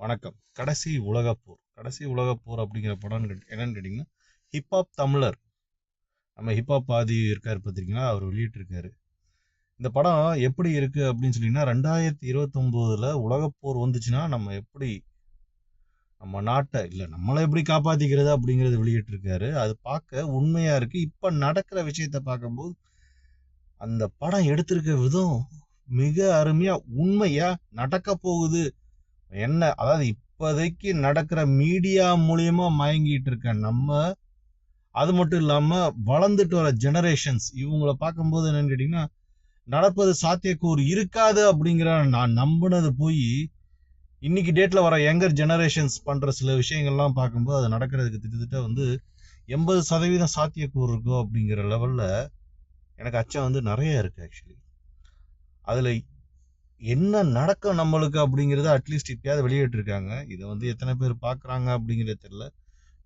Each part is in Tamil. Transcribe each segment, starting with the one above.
வணக்கம். கடைசி உலகப்போர். கடைசி உலகப்போர் அப்படிங்கிற படம் என்னன்னு கேட்டிங்கன்னா ஹிப்ஹாப் தமிழர். நம்ம ஹிப்ஹாப் பாதி இருக்கார் பார்த்தீங்கன்னா அவர் வெளியிட்டிருக்காரு. இந்த படம் எப்படி இருக்கு அப்படின்னு சொன்னீங்கன்னா ரெண்டாயிரத்தி இருபத்தொம்போதுல உலகப்போர் வந்துச்சுன்னா நம்ம எப்படி நம்ம நாட்டை இல்லை நம்மளை எப்படி காப்பாற்றிக்கிறது அப்படிங்கிறது வெளியிட்டிருக்காரு. அது பார்க்க உண்மையா இருக்கு. இப்போ நடக்கிற விஷயத்த பார்க்கும்போது அந்த படம் எடுத்திருக்க விதம் மிக அருமையாக உண்மையாக நடக்க போகுது என்ன அதாவது இப்போதைக்கு நடக்கிற மீடியா மூலியமா மயங்கிட்டு இருக்க நம்ம அது மட்டும் இல்லாம வளர்ந்துட்டு வர ஜெனரேஷன்ஸ் இவங்கள பார்க்கும்போது என்னன்னு கேட்டீங்கன்னா நடப்பது சாத்தியக்கூறு இருக்காது அப்படிங்கிற நான் நம்பினது போய் இன்னைக்கு டேட்ல வர யங்கர் ஜெனரேஷன்ஸ் பண்ற சில விஷயங்கள்லாம் பார்க்கும்போது அது நடக்கிறதுக்கு திட்டத்தட்ட வந்து எண்பது சதவீதம் சாத்தியக்கூறு இருக்கும் அப்படிங்கிற லெவல்ல எனக்கு அச்சம் வந்து நிறைய இருக்கு ஆக்சுவலி அதுல என்ன நடக்கும் நம்மளுக்கு அப்படிங்கிறத அட்லீஸ்ட் இப்பயாவது வெளியிட்டிருக்காங்க. இதை வந்து எத்தனை பேர் பார்க்குறாங்க அப்படிங்கிறது தெரில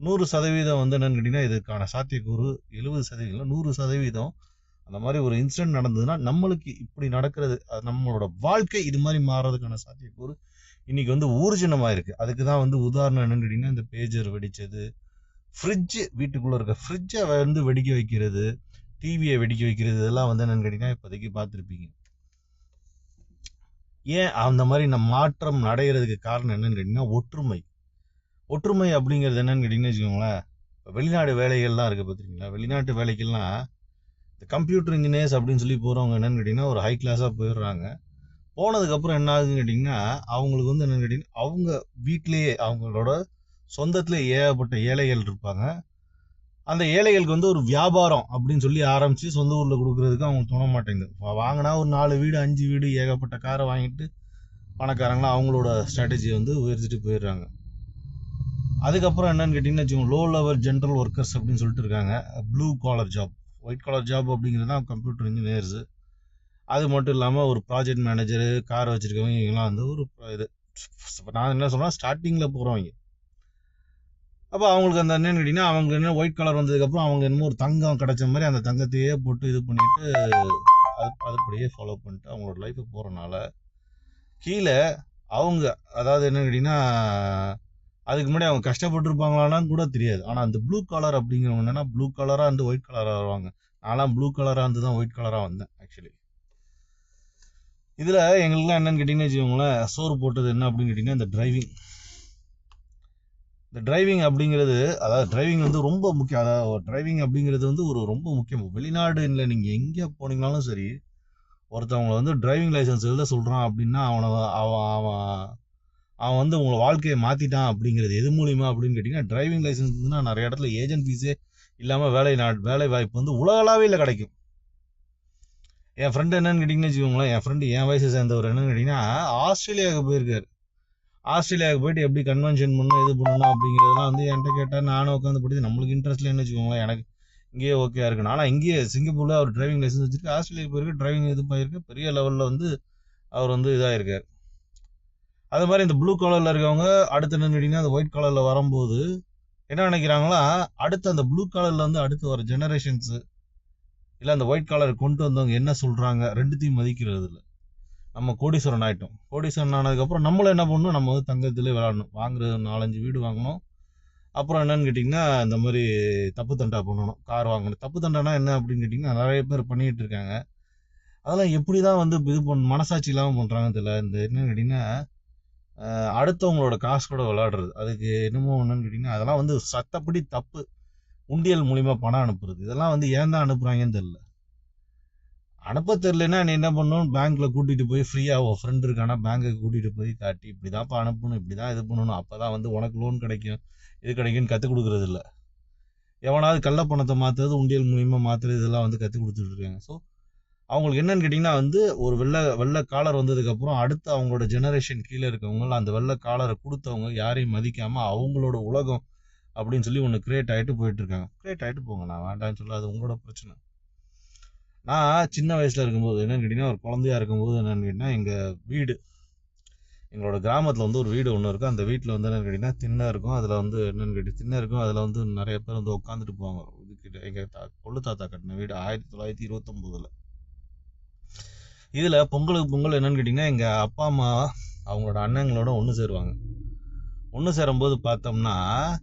நூறு சதவீதம் வந்து என்னன்னு கேட்டிங்கன்னா இதுக்கான சாத்தியக்கூறு எழுபது சதவீதம் நூறு சதவீதம். அந்த மாதிரி ஒரு இன்சிடென்ட் நடந்ததுன்னா நம்மளுக்கு இப்படி நடக்கிறது அது நம்மளோட வாழ்க்கை இது மாதிரி மாறுறதுக்கான சாத்தியக்கூறு இன்னைக்கு வந்து ஊர்ஜினமாக இருக்குது அதுக்கு தான் வந்து உதாரணம் என்னன்னு கேட்டிங்கன்னா இந்த பேஜர் வெடிச்சது ஃப்ரிட்ஜு வீட்டுக்குள்ளே இருக்க ஃப்ரிட்ஜை வந்து வெடிக்க வைக்கிறது டிவியை வெடிக்க வைக்கிறது இதெல்லாம் வந்து என்னென்னு கேட்டிங்கன்னா இப்போதைக்கு பார்த்துருப்பீங்க. ஏன் அந்த மாதிரி நம்ம மாற்றம் நடைகிறதுக்கு காரணம் என்னன்னு கேட்டிங்கன்னா ஒற்றுமை. ஒற்றுமை அப்படிங்கிறது என்னன்னு கேட்டிங்கன்னு வச்சுக்கோங்களேன் இப்போ வெளிநாடு வேலைகள்லாம் இருக்குது பார்த்துருக்கீங்களா? வெளிநாட்டு வேலைக்கெல்லாம் இந்த கம்ப்யூட்டர் இன்ஜினியர்ஸ் அப்படின்னு சொல்லி போகிறவங்க என்னென்னு கேட்டிங்கன்னா ஒரு ஹை கிளாஸாக போயிடுறாங்க. போனதுக்கப்புறம் என்ன ஆகுதுன்னு கேட்டிங்கன்னா அவங்களுக்கு வந்து என்னென்னு கேட்டிங்கன்னா அவங்க வீட்டிலேயே அவங்களோட சொந்தத்திலே ஏகப்பட்ட ஏழைகள் இருப்பாங்க. அந்த ஏழைகளுக்கு வந்து ஒரு வியாபாரம் அப்படின்னு சொல்லி ஆரம்பித்து சொந்த ஊரில் கொடுக்குறதுக்கு அவங்க தோண மாட்டேங்குது. வாங்கினா ஒரு நாலு வீடு அஞ்சு வீடு ஏகப்பட்ட காரை வாங்கிட்டு பணக்காரங்களாம் அவங்களோட ஸ்ட்ராட்டஜியை வந்து உயர்த்திட்டு போயிடுறாங்க. அதுக்கப்புறம் என்னன்னு கேட்டிங்கன்னா வச்சுக்கோங்க லோ லெவல் ஜென்ரல் ஒர்க்கர்ஸ் அப்படின்னு சொல்லிட்டு இருக்காங்க. Blue collar job white collar job அப்படிங்கிறது தான் கம்ப்யூட்டர் இன்ஜினியர்ஸ் அது மட்டும் இல்லாமல் ஒரு ப்ராஜெக்ட் மேனேஜரு கார் வச்சுருக்கவங்க இவங்கெல்லாம் வந்து ஒரு இது. நான் என்ன சொல்கிறேன் ஸ்டார்டிங்கில் போகிறவங்க அப்போ அவங்களுக்கு அந்த என்னென்னு கேட்டிங்கன்னா அவங்க என்ன ஒயிட் கலர் வந்ததுக்கப்புறம் அவங்க என்னமோ ஒரு தங்கம் கிடச்ச மாதிரி அந்த தங்கத்தையே போட்டு இது பண்ணிட்டு அது அதுபடியே ஃபாலோ பண்ணிட்டு அவங்களோட லைஃப்பை போகிறனால கீழே அவங்க அதாவது என்னன்னு கேட்டிங்கன்னா அதுக்கு முன்னாடி அவங்க கஷ்டப்பட்டுருப்பாங்களான்னு கூட தெரியாது. ஆனால் அந்த ப்ளூ கலர் அப்படிங்கிறவங்க என்னன்னா ப்ளூ கலராக இருந்து ஒயிட் கலராக வருவாங்க. நான்லாம் ப்ளூ கலராக இருந்து தான் ஒயிட் கலராக வந்தேன் ஆக்சுவலி இதில் எங்களுக்குலாம் என்னென்னு கேட்டிங்கன்னா வச்சுக்கோங்களேன் சோறு போட்டது என்ன அப்படின்னு கேட்டிங்கன்னா இந்த டிரைவிங் இந்த டிரைவிங் அப்படிங்கிறது அதாவது டிரைவிங் வந்து ரொம்ப முக்கியம். அதாவது டிரைவிங் அப்படிங்கிறது வந்து ஒரு ரொம்ப முக்கியம். வெளிநாடு இல்லை நீங்கள் எங்கே போனீங்கனாலும் சரி ஒருத்தவங்களை வந்து டிரைவிங் லைசன்ஸ் எழுத சொல்கிறான் அப்படின்னா அவனை அவன் அவன் அவன் வந்து உங்களை வாழ்க்கையை மாற்றிட்டான் அப்படிங்கிறது எது மூலியமா அப்படின்னு கேட்டிங்கன்னா டிரைவிங் லைசன்ஸ் இருந்துன்னா நிறைய இடத்துல ஏஜென்ட் ஃபீஸே இல்லாமல் வேலை நா வேலை வாய்ப்பு வந்து இல்லை கிடைக்கும். என் ஃப்ரெண்டு என்னன்னு கேட்டிங்கன்னு வச்சுக்கோங்களேன் என் ஃப்ரெண்டு என் வயசு சேர்ந்தவர் என்னன்னு கேட்டிங்கன்னா ஆஸ்திரேலியாவுக்கு போயிருக்காரு. ஆஸ்திரேலியாவுக்கு போயிட்டு எப்படி கன்வென்ஷன் பண்ணணும் இது பண்ணணும் அப்படிங்கிறதெல்லாம் வந்து என்கிட்ட கேட்டால் நானும் உட்காந்து படிச்சு நம்மளுக்கு இன்ட்ரெஸ்ட் இல்லைன்னு வச்சுக்கோங்களேன். எனக்கு இங்கேயே ஓகே இருக்கு. ஆனால் இங்கேயே சிங்கப்பூரில் அவர் டிரைவிங் லைசன்ஸ் வச்சிருக்கு. ஆஸ்திரேலியா போயிருக்கு டிரைவிங் இது போயிருக்கு பெரிய லெவலில் வந்து அவர் வந்து இதாகிருக்கார் அது மாதிரி இந்த ப்ளூ கலரில் இருக்கவங்க அடுத்து நின்றுட்டிங்கன்னா அந்த ஒயிட் கலரில் வரும்போது என்ன நினைக்கிறாங்களா அடுத்து அந்த ப்ளூ கலரில் வந்து அடுத்து வர ஜெனரேஷன்ஸு இல்லை அந்த ஒயிட் கலர் கொண்டு வந்தவங்க என்ன சொல்கிறாங்க ரெண்டுத்தையும் மதிக்கிறது இல்லை நம்ம கோடீஸ்வரன் ஆகிட்டோம் கோடீஸ்வரன் ஆனதுக்கப்புறம் நம்மளும் என்ன பண்ணணும்? நம்ம வந்து தங்கத்திலே விளாடணும் வாங்குறது நாலஞ்சு வீடு வாங்கணும். அப்புறம் என்னன்னு கேட்டிங்கன்னா இந்த மாதிரி தப்பு தண்டா பண்ணணும். கார் வாங்கணும். தப்பு தண்டானா என்ன அப்படின்னு கேட்டிங்கன்னா நிறைய பேர் பண்ணிகிட்டு இருக்காங்க. அதெல்லாம் எப்படி தான் வந்து இது பண் மனசாட்சி இல்லாமல் பண்ணுறாங்கன்னு தெரியல. இந்த என்னன்னு கேட்டிங்கன்னா அடுத்தவங்களோட காசு கூட விளாடுறது அதுக்கு என்னமோ என்னன்னு கேட்டிங்கன்னா அதெல்லாம் வந்து சத்தப்படி தப்பு. உண்டியல் மூலிமா பணம் அனுப்புறது. இதெல்லாம் வந்து ஏன் தான் அனுப்புகிறாங்கன்னு தெரியல. அனுப்ப தெரியலன்னா நீ என்ன பண்ணணும்? பேங்க்கில் கூட்டிகிட்டு போய் ஃப்ரீயாக உன் ஃப்ரெண்டு இருக்கானா பேங்க்குக்கு கூட்டிகிட்டு போய் காட்டி இப்படிதான்ப்பா அனுப்பணும் இப்படி தான் இது பண்ணணும். அப்போ தான் வந்து உனக்கு லோன் கிடைக்கும். இது கிடைக்கும்னு கற்றுக் கொடுக்கறது இல்லை. எவனாவது கள்ள பணத்தை மாத்துறது உண்டியல் மூலியமாக மாற்றுறது இதெல்லாம் வந்து கற்றுக் கொடுத்துட்ருக்காங்க ஸோ அவங்களுக்கு என்னன்னு கேட்டிங்கன்னா வந்து ஒரு வெள்ளை வெள்ளை காலர் வந்ததுக்கப்புறம் அடுத்து அவங்களோட ஜெனரேஷன் கீழே இருக்கவங்க அந்த வெள்ளை காலரை கொடுத்தவங்க யாரையும் மதிக்காமல் அவங்களோட உலகம் அப்படின்னு சொல்லி ஒன்று கிரியேட் ஆகிட்டு போயிட்டுருக்காங்க க்ரியேட் கிரியேட் ஆகிட்டு போங்க நான் வேண்டாம்னு சொல்ல அது உங்களோட பிரச்சனை. நான் சின்ன வயசில் இருக்கும்போது என்னென்னு கேட்டிங்கன்னா ஒரு குழந்தையா இருக்கும்போது என்னென்னு கேட்டிங்கன்னா எங்கள் வீடு எங்களோட கிராமத்தில் வந்து ஒரு வீடு ஒன்று இருக்கும். அந்த வீட்டில் வந்து என்னென்னு கேட்டிங்கன்னா திண்ணை இருக்கும். அதில் வந்து என்னென்னு கேட்டி திண்ணை இருக்கும். அதில் வந்து நிறைய பேர் வந்து உட்காந்துட்டு போவாங்க. இதுக்கிட்ட எங்கள் தா கொள்ளு தாத்தா கட்டின வீடு ஆயிரத்தி தொள்ளாயிரத்தி இருபத்தொம்போதில். இதில் பொங்கலுக்கு பொங்கல் என்னென்னு கேட்டிங்கன்னா எங்கள் அப்பா அம்மா அவங்களோட அண்ணங்களோட ஒன்று சேருவாங்க. ஒன்று சேரும்போது பார்த்தோம்னா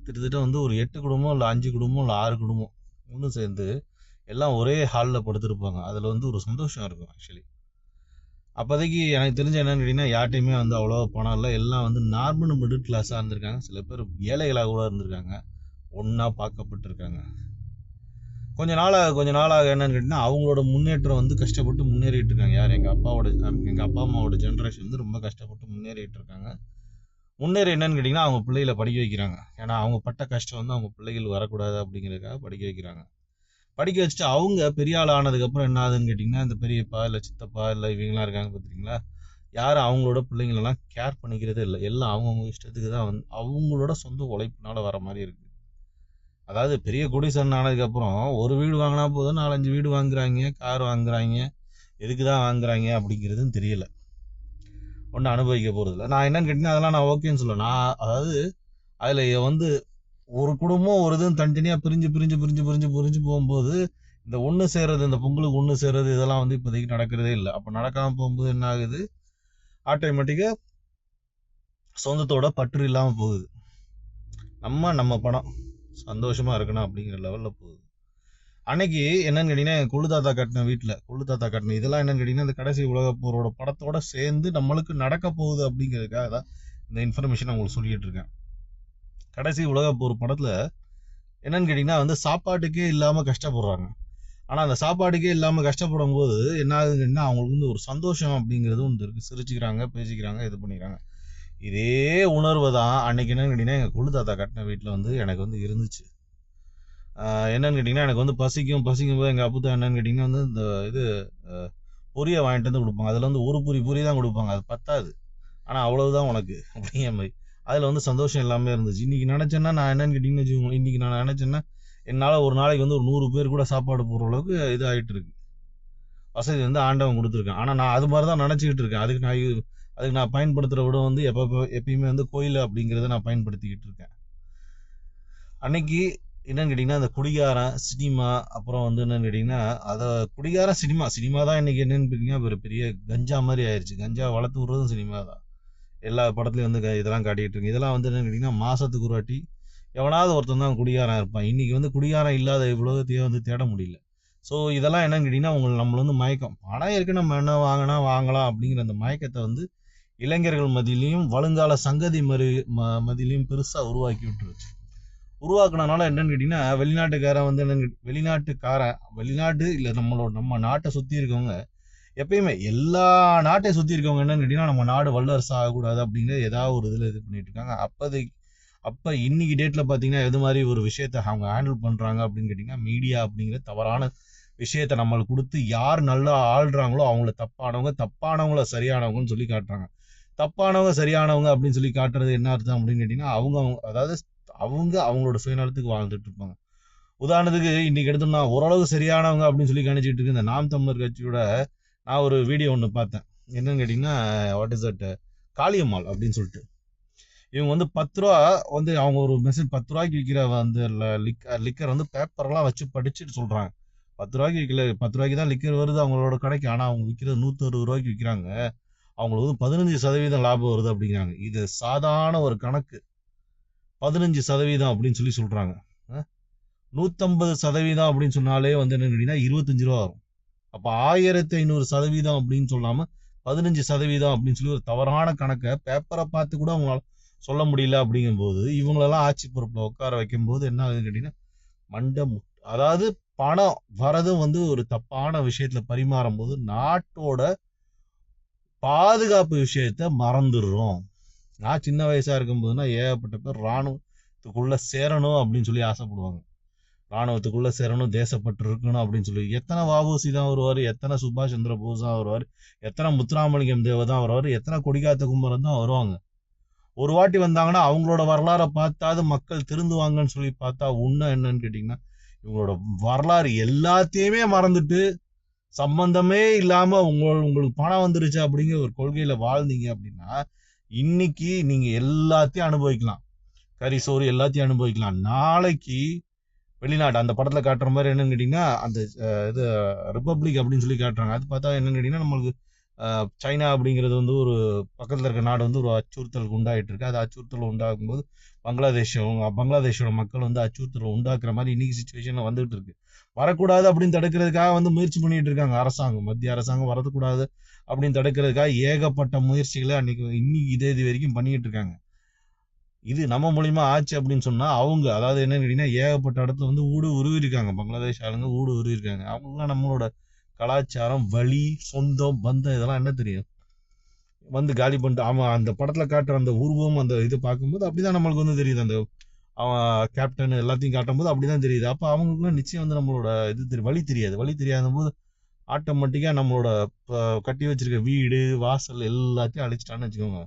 கிட்டத்தட்ட வந்து ஒரு எட்டு குடும்பம் இல்லை அஞ்சு குடும்பம் இல்லை ஆறு குடும்பம் ஒன்று சேர்ந்து எல்லாம் ஒரே ஹாலில் படுத்துருப்பாங்க. அதில் வந்து ஒரு சந்தோஷம் இருக்கும் ஆக்சுவலி அப்போதைக்கு எனக்கு தெரிஞ்ச என்னன்னு கேட்டிங்கன்னா யார்ட்டையுமே வந்து அவ்வளோ பணம் இல்லை. எல்லாம் வந்து நார்மல் மிடில் கிளாஸாக இருந்திருக்காங்க. சில பேர் ஏழைகளாக கூட இருந்திருக்காங்க. ஒன்றா பார்க்கப்பட்டிருக்காங்க. கொஞ்ச நாளாக கொஞ்ச நாளாக என்னன்னு கேட்டிங்கன்னா அவங்களோட முன்னேற்றம் வந்து கஷ்டப்பட்டு முன்னேறிட்டு இருக்காங்க. யார்? எங்கள் அப்பாவோட எங்கள் அப்பா அம்மாவோட ஜென்ரேஷன் வந்து ரொம்ப கஷ்டப்பட்டு முன்னேறிட்டு இருக்காங்க. முன்னேறி என்னன்னு கேட்டிங்கன்னா அவங்க பிள்ளைகளை படிக்க வைக்கிறாங்க. ஏன்னா அவங்க பட்ட கஷ்டம் வந்து அவங்க பிள்ளைகள் வரக்கூடாது அப்படிங்கிறதுக்காக படிக்க வைக்கிறாங்க. படிக்க வச்சுட்டு அவங்க பெரிய ஆள் ஆனதுக்கப்புறம் என்ன ஆகுதுன்னு கேட்டிங்கன்னா இந்த பெரியப்பா இல்லை சித்தப்பா இல்லை இவங்கெல்லாம் இருக்காங்க பார்த்துருக்கீங்களா யாரும் அவங்களோட பிள்ளைங்களெல்லாம் கேர் பண்ணிக்கிறதே இல்லை. எல்லாம் அவங்கவுங்க இஷ்டத்துக்கு தான் வந்து அவங்களோட சொந்த உழைப்பினால வர மாதிரி இருக்குது அதாவது பெரிய குடிசன் ஆனதுக்கப்புறம் ஒரு வீடு வாங்கினா போதும் நாலஞ்சு வீடு வாங்குறாங்க கார் வாங்குறாங்க எதுக்கு தான் வாங்குறாங்க அப்படிங்கிறதுன்னு தெரியல. ஒன்றும் அனுபவிக்க போகிறதில்ல நான் என்னன்னு கேட்டிங்கன்னா அதெல்லாம் நான் ஓகேன்னு சொல்லுவேன் நான் அதாவது அதில் வந்து ஒரு குடும்பம் ஒரு இதுவும் தனித்தனியாக பிரிஞ்சு பிரிஞ்சு பிரிஞ்சு பிரிஞ்சு பிரிஞ்சு போகும்போது இந்த ஒன்று சேர்றது இந்த பொங்கலுக்கு ஒன்று சேர்றது இதெல்லாம் வந்து இப்போதைக்கு நடக்கிறதே இல்லை. அப்போ நடக்காமல் போகும்போது என்ன ஆகுது? ஆட்டோமேட்டிக்காக சொந்தத்தோட பற்று இல்லாமல் போகுது. நம்ம நம்ம படம் சந்தோஷமாக இருக்கணும் அப்படிங்கிற லெவலில் போகுது. அன்னைக்கு என்னன்னு கேட்டிங்கன்னா என் கொள்ளு தாத்தா கட்டின வீட்டில் கொள்ளு தாத்தா கட்டின இதெல்லாம் என்னன்னு கேட்டிங்கன்னா இந்த கடைசி உலகப்போரோட படத்தோட சேர்ந்து நம்மளுக்கு நடக்க போகுது அப்படிங்கிறதுக்காக தான் இந்த இன்ஃபர்மேஷன் உங்களுக்கு சொல்லிட்டு இருக்கேன். கடைசி உலக ஒரு படத்தில் என்னன்னு கேட்டிங்கன்னா வந்து சாப்பாட்டுக்கே இல்லாமல் கஷ்டப்படுறாங்க. ஆனால் அந்த சாப்பாட்டுக்கே இல்லாமல் கஷ்டப்படும் போது என்ன ஆகுதுன்னா அவங்களுக்கு வந்து ஒரு சந்தோஷம் அப்படிங்கிறது ஒன்று இருக்குது சிரிச்சுக்கிறாங்க பேசிக்கிறாங்க இது பண்ணிக்கிறாங்க. இதே உணர்வு தான் அன்னைக்கு என்னன்னு கேட்டிங்கன்னா எங்கள் கொள்ளு தாத்தா கட்டின வீட்டில் வந்து எனக்கு வந்து இருந்துச்சு. என்னன்னு கேட்டிங்கன்னா எனக்கு வந்து பசிக்கும் பசிக்கும் போது எங்கள் அப்புத்தா என்னன்னு கேட்டிங்கன்னா வந்து இந்த இது பொரியை வாங்கிட்டு வந்து கொடுப்பாங்க. அதில் வந்து ஒரு பொரி பொரி தான் கொடுப்பாங்க. அது பத்தாது. ஆனால் அவ்வளவுதான் உனக்கு அப்படிங்கிற மாதிரி. அதில் வந்து சந்தோஷம் எல்லாமே இருந்துச்சு. இன்றைக்கி நினச்சேன்னா நான் என்னன்னு கேட்டிங்கன்னு வச்சுக்கோங்க இன்னைக்கு நான் நினச்சேன்னா என்னால் ஒரு நாளைக்கு வந்து ஒரு நூறு பேர் கூட சாப்பாடு போடுற அளவுக்கு இது ஆகிட்டு இருக்கு. வசதி வந்து ஆண்டவன் கொடுத்துருக்கேன். ஆனால் நான் அது மாதிரி தான் நினச்சிக்கிட்டு இருக்கேன். அதுக்கு நான் அதுக்கு நான் பயன்படுத்துகிற விட வந்து எப்போ எப்பயுமே வந்து கோயில் அப்படிங்கிறத நான் பயன்படுத்திக்கிட்டு இருக்கேன். அன்னைக்கு என்னன்னு கேட்டிங்கன்னா அந்த குடிகாரன் சினிமா அப்புறம் வந்து என்னன்னு கேட்டிங்கன்னா அதை குடிகாரன் சினிமா சினிமா தான் இன்றைக்கி என்னன்னு பார்த்தீங்கன்னா ஒரு பெரிய கஞ்சா மாதிரி ஆயிடுச்சு கஞ்சா வளர்த்து விட்றதும் சினிமா தான் எல்லா படத்துலையும் வந்து க- இதெல்லாம் காட்டிட்டு இருக்கு. இதெல்லாம் வந்து என்னன்னு கேட்டிங்கன்னா மாசத்துக்கு ஒரு வாட்டி எவனாவது ஒருத்தன் தான் குடிகாரன் இருப்பான். இன்றைக்கி வந்து குடிகாரம் இல்லாத உலகத்தையே வந்து தேட முடியல. ஸோ இதெல்லாம் என்னன்னு கேட்டிங்கன்னா உங்களுக்கு நம்மள வந்து மயக்கம். பணம் இருக்கு நம்ம என்ன வாங்கினா வாங்கலாம் அப்படிங்கிற அந்த மயக்கத்தை வந்து இளைஞர்கள் மதியிலையும் வருங்கால சங்கதி மறு ம- மதியிலையும் பெருசாக உருவாக்கி விட்டுருச்சு. உருவாக்குனனால என்னன்னு கேட்டிங்கன்னா வெளிநாட்டுக்காரன் வந்து என்னன்னு கேட்டி- வெளிநாட்டுக்காரன் வெளிநாட்டு இல்லை நம்மளோட நம்ம நாட்டை சுற்றி இருக்கவங்க எப்பயுமே எல்லா நாட்டை சுற்றி இருக்கவங்க என்னன்னு கேட்டிங்கன்னா நம்ம நாடு வல்லரசு ஆகக்கூடாது அப்படிங்கிற ஏதாவது ஒரு இதில் இது பண்ணிட்டு இருக்காங்க. அப்போதைக்கு அப்போ இன்னைக்கு டேட்டில் பார்த்தீங்கன்னா எது மாதிரி ஒரு விஷயத்த அவங்க ஹேண்டில் பண்ணுறாங்க அப்படின்னு கேட்டிங்கன்னா மீடியா அப்படிங்கிற தவறான விஷயத்த நம்மளுக்கு கொடுத்து யார் நல்லா ஆள்றாங்களோ அவங்கள தப்பானவங்க தப்பானவங்கள சரியானவங்கன்னு சொல்லி காட்டுறாங்க. தப்பானவங்க சரியானவங்க அப்படின்னு சொல்லி காட்டுறது என்ன அர்த்தம் அப்படின்னு கேட்டிங்கன்னா அவங்க அவங்க அதாவது அவங்க அவங்களோட சுயநலத்துக்கு வாழ்ந்துட்டு இருப்பாங்க. உதாரணத்துக்கு இன்னைக்கு எடுத்தோம்னா ஓரளவு சரியானவங்க அப்படின்னு சொல்லி கணிச்சிட்டு இருக்கு இந்த நாம் தமிழர் கட்சியோட நான் ஒரு வீடியோ ஒன்று பார்த்தேன். என்னன்னு கேட்டிங்கன்னா வாட் இஸ் தட் காளியம்மாள் அப்படின்னு சொல்லிட்டு. இவங்க வந்து பத்து ரூபா வந்து அவங்க ஒரு மெசேஜ் பத்து ரூபாய்க்கு விற்கிற வந்து லிக்கர் வந்து பேப்பர்லாம் வச்சு படிச்சுட்டு சொல்கிறாங்க பத்து ரூபாய்க்கு விற்கல பத்து ரூபாய்க்கு தான் லிக்கர் வருது அவங்களோட கடைக்கு. ஆனால் அவங்க விற்கிறது நூற்றி அறுபது ரூபாய்க்கு விற்கிறாங்க அவங்களுக்கு வந்து பதினஞ்சு சதவீதம் லாபம் வருது அப்படிங்கிறாங்க. இது சாதாரண ஒரு கணக்கு. பதினஞ்சு சதவீதம் அப்படின்னு சொல்லி சொல்கிறாங்க நூற்றம்பது சதவீதம் அப்படின்னு சொன்னாலே வந்து என்ன கேட்டிங்கன்னா இருபத்தஞ்சு ரூபா வரும். அப்போ ஆயிரத்தி ஐநூறு சதவீதம் அப்படின்னு சொல்லாம பதினஞ்சு சதவீதம் அப்படின்னு சொல்லி ஒரு தவறான கணக்கை பேப்பரை பார்த்து கூட அவங்களால சொல்ல முடியல அப்படிங்கும்போது இவங்களெல்லாம் ஆட்சி பொறுப்புல உட்கார வைக்கும்போது என்ன ஆகுதுன்னு கேட்டீங்கன்னா மண்டை முட்- அதாவது பணம் வரதும் வந்து ஒரு தப்பான விஷயத்துல பரிமாறும் போது நாட்டோட பாதுகாப்பு விஷயத்த மறந்துடுறோம். நான் சின்ன வயசா இருக்கும்போதுனா ஏகப்பட்ட பேர் ராணுவத்துக்குள்ள சேரணும் அப்படின்னு சொல்லி ஆசைப்படுவாங்க. ராணுவத்துக்குள்ள சேரணும் தேசப்பற்று இருக்கணும் அப்படின்னு சொல்லி. எத்தனை வாபூசி தான் வருவார் எத்தனை சுபாஷ் சந்திர போஸ் தான் வருவார் எத்தனை முத்துராமலிங்கம் தேவ தான் வருவார் எத்தனை கொடிகாத்த குமரன் தான் வருவாங்க. ஒரு வாட்டி வந்தாங்கன்னா அவங்களோட வரலாறை பார்த்தாது மக்கள் திருந்துவாங்கன்னு சொல்லி பார்த்தா உண்மை என்னன்னு கேட்டிங்கன்னா இவங்களோட வரலாறு எல்லாத்தையுமே மறந்துட்டு சம்பந்தமே இல்லாம உங்கள் உங்களுக்கு பணம் வந்துருச்சு அப்படிங்கிற ஒரு கொள்கையில வாழ்ந்தீங்க அப்படின்னா இன்னைக்கு நீங்க எல்லாத்தையும் அனுபவிக்கலாம். கறி சோறு எல்லாத்தையும் அனுபவிக்கலாம். நாளைக்கு வெளிநாடு அந்த படத்துல காட்டுற மாதிரி என்னன்னு கேட்டீங்கன்னா அந்த இது ரிப்பப்ளிக் அப்படின்னு சொல்லி காட்டுறாங்க. அது பார்த்தா என்னன்னு கேட்டீங்கன்னா நம்மளுக்கு சைனா அப்படிங்கிறது வந்து ஒரு பக்கத்தில் இருக்க நாடு வந்து ஒரு அச்சுறுத்தலுக்கு உண்டாயிட்டு இருக்கு. அது அச்சுறுத்தல் உண்டாகும் போது பங்களாதேஷ் பங்களாதேஷோட மக்கள் வந்து அச்சுறுத்தல் உண்டாக்குற மாதிரி இன்னைக்கு சுச்சுவேஷனில் வந்துகிட்டு இருக்கு. வரக்கூடாது அப்படின்னு தடுக்கிறதுக்காக வந்து முயற்சி பண்ணிட்டு இருக்காங்க அரசாங்கம். மத்திய அரசாங்கம் வரக்கூடாது அப்படின்னு தடுக்கிறதுக்காக ஏகப்பட்ட முயற்சிகளை அன்னைக்கு இன்னைக்கு இதே இது வரைக்கும் பண்ணிட்டு இருக்காங்க. இது நம்ம மூலியமா ஆச்சு அப்படின்னு சொன்னா அவங்க அதாவது என்னன்னு கேட்டீங்கன்னா ஏகப்பட்ட இடத்துல வந்து ஊடு உருவிருக்காங்க. பங்களாதேஷ் ஆளுங்க ஊடு உருவிருக்காங்க. அவங்களாம் நம்மளோட கலாச்சாரம் வழி சொந்தம் பந்தம் இதெல்லாம் என்ன தெரியும்? வந்து காலி பண்ணிட்டு அவன் அந்த படத்துல காட்டுற அந்த உருவம் அந்த இது பார்க்கும்போது அப்படிதான் நம்மளுக்கு வந்து தெரியுது. அந்த அவன் கேப்டன் எல்லாத்தையும் காட்டும்போது அப்படிதான் தெரியுது. அப்ப அவங்களுக்குலாம் நிச்சயம் வந்து நம்மளோட இது தெரியும். வழி தெரியாது. வழி தெரியாத போது ஆட்டோமேட்டிக்கா நம்மளோட கட்டி வச்சிருக்க வீடு வாசல் எல்லாத்தையும் அழிச்சிட்டான்னு வச்சுக்கோங்க.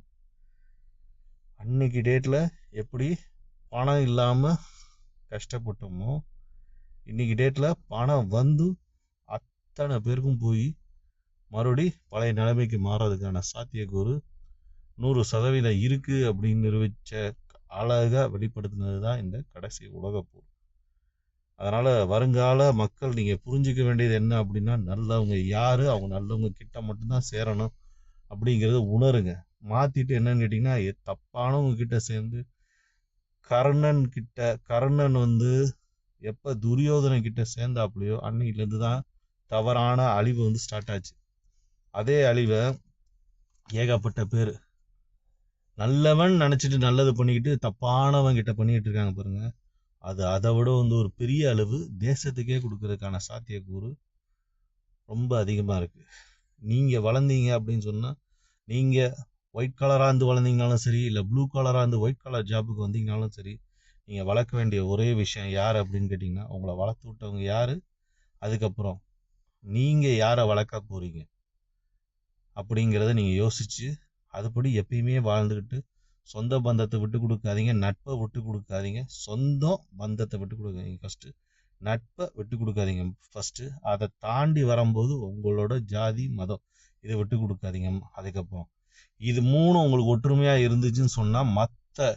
அன்னைக்கு டேட்டில் எப்படி பணம் இல்லாமல் கஷ்டப்பட்டோமோ இன்னைக்கு டேட்டில் பணம் வந்து அத்தனை பேருக்கும் போய் மறுபடி பழைய நிலைமைக்கு மாறதுக்கான சாத்தியக்கூறு நூறு சதவீதம் இருக்குது அப்படின்னு நிரூபித்த அழகாக வெளிப்படுத்தினது தான் இந்த கடைசி உலகப்போர் அதனால் வருங்கால மக்கள் நீங்கள் புரிஞ்சுக்க வேண்டியது என்ன அப்படின்னா நல்லவங்க யார்? அவங்க நல்லவங்க கிட்ட மட்டும்தான் சேரணும் அப்படிங்கிறத உணருங்க. மாத்திட்டு என்னன்னு கேட்டீங்கன்னா எ- தப்பானவங்க கிட்ட சேர்ந்து கர்ணன் கிட்ட கர்ணன் வந்து எப்ப துரியோதனன் கிட்ட சேர்ந்தாப்புலையோ அன்னையிலேருந்து தான் தவறான அழிவு வந்து ஸ்டார்ட் ஆச்சு. அதே அழிவை ஏகப்பட்ட பேர் நல்லவன் நினச்சிட்டு நல்லது பண்ணிக்கிட்டு தப்பானவன் கிட்ட பண்ணிக்கிட்டு இருக்காங்க பாருங்க. அது அதை விட வந்து ஒரு பெரிய அளவு தேசத்துக்கே கொடுக்கறதுக்கான சாத்தியக்கூறு ரொம்ப அதிகமாக இருக்குது நீங்கள் வளர்ந்தீங்க அப்படின்னு சொன்னால் நீங்கள் ஒயிட் கலராக இருந்து வளர்ந்தீங்கனாலும் சரி இல்லை ப்ளூ கலராக இருந்து ஒயிட் கலர் ஜாபுக்கு வந்தீங்கனாலும் சரி நீங்கள் வளர்க்க வேண்டிய ஒரே விஷயம் யார் அப்படின்னு கேட்டிங்கன்னா உங்களை வளர்த்து விட்டவங்க யார்? அதுக்கப்புறம் நீங்கள் யாரை வளர்க்க போகிறீங்க அப்படிங்கிறத நீங்கள் யோசித்து அதுபடி எப்பயுமே வாழ்ந்துக்கிட்டு சொந்த பந்தத்தை விட்டு கொடுக்காதீங்க நட்பை விட்டு கொடுக்காதீங்க. சொந்தம் பந்தத்தை விட்டு கொடுக்காதீங்க ஃபஸ்ட்டு நட்பை விட்டு கொடுக்காதீங்க ஃபஸ்ட்டு அதை தாண்டி வரும்போது உங்களோட ஜாதி மதம் இதை விட்டு கொடுக்காதீங்க. அதுக்கப்புறம் இது மூணும் உங்களுக்கு ஒற்றுமையா இருந்துச்சுன்னு சொன்னா மத்த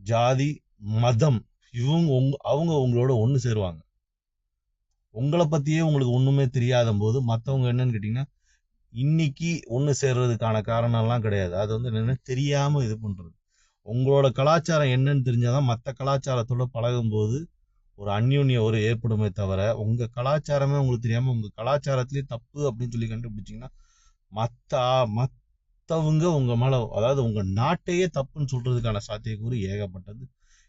ஜாதி மதம் இவங்க உங்க அவங்க உங்களோட ஒன்று சேருவாங்க. உங்களை பத்தியே உங்களுக்கு ஒண்ணுமே தெரியாத போது மத்தவங்க என்னன்னு கேட்டீங்கன்னா இன்னைக்கு ஒன்று சேர்றதுக்கான காரணம்லாம் கிடையாது. அது வந்து என்னன்னா தெரியாம இது பண்றது. உங்களோட கலாச்சாரம் என்னன்னு தெரிஞ்சாதான் மற்ற கலாச்சாரத்தோட பழகும்போது ஒரு அந்யூன்ய ஒரு ஏற்படுமே தவிர உங்க கலாச்சாரமே உங்களுக்கு தெரியாம உங்க கலாச்சாரத்திலேயே தப்பு அப்படின்னு சொல்லி கண்டுபிடிச்சீங்கன்னா மத்த மற்றவங்க உங்க மேலே அதாவது உங்க நாட்டையே தப்புன்னு சொல்றதுக்கான சாத்தியக்கூறு ஏகப்பட்டது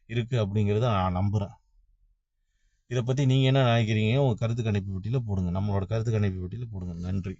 இருக்கு அப்படிங்கறத நான் நம்புறேன். இதை பத்தி நீங்க என்ன நினைக்கிறீங்க? உங்க கருத்து கணிப்பு பெட்டியில் போடுங்க. நம்மளோட கருத்து கணிப்பு பெட்டியில் போடுங்க. நன்றி.